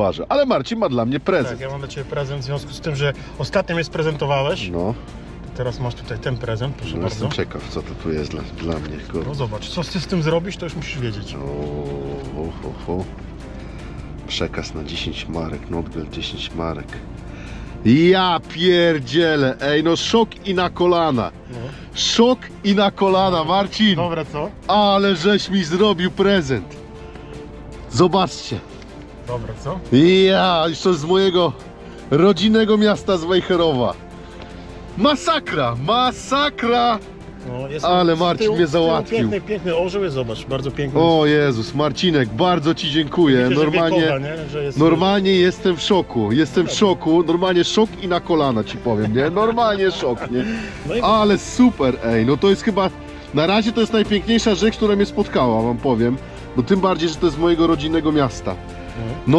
Uważa. Ale Marcin ma dla mnie prezent. Tak, ja mam dla Ciebie prezent w związku z tym, że ostatnio mnie sprezentowałeś. No, Teraz masz tutaj ten prezent, proszę no bardzo. jestem ciekaw, co to tu jest dla, dla mnie. No Kurde. zobacz, co ty z tym zrobisz, to już musisz wiedzieć. O, o, o, o. Przekaz na 10 marek, Notgel 10 marek. Ja pierdzielę, ej no szok i na kolana. No. Szok i na kolana, Marcin. Dobra, co? Ale żeś mi zrobił prezent. Zobaczcie. Dobra, co? Ja, jeszcze z mojego rodzinnego miasta z Wejherowa. Masakra, masakra. No, jest Ale z Marcin tyłu- mnie z tyłu załatwił. Piękny, piękny orzeł jest, zobacz, bardzo piękny. O Jezus, Marcinek, bardzo Ci dziękuję. Wiecie, że Normalnie, wiekowa, nie? Że jest normalnie jestem w szoku. Jestem w szoku. Normalnie szok i na kolana Ci powiem, nie? Normalnie szok, nie? No i Ale super, ej, no to jest chyba, na razie to jest najpiękniejsza rzecz, która mnie spotkała, Wam powiem. No tym bardziej, że to jest z mojego rodzinnego miasta. No. No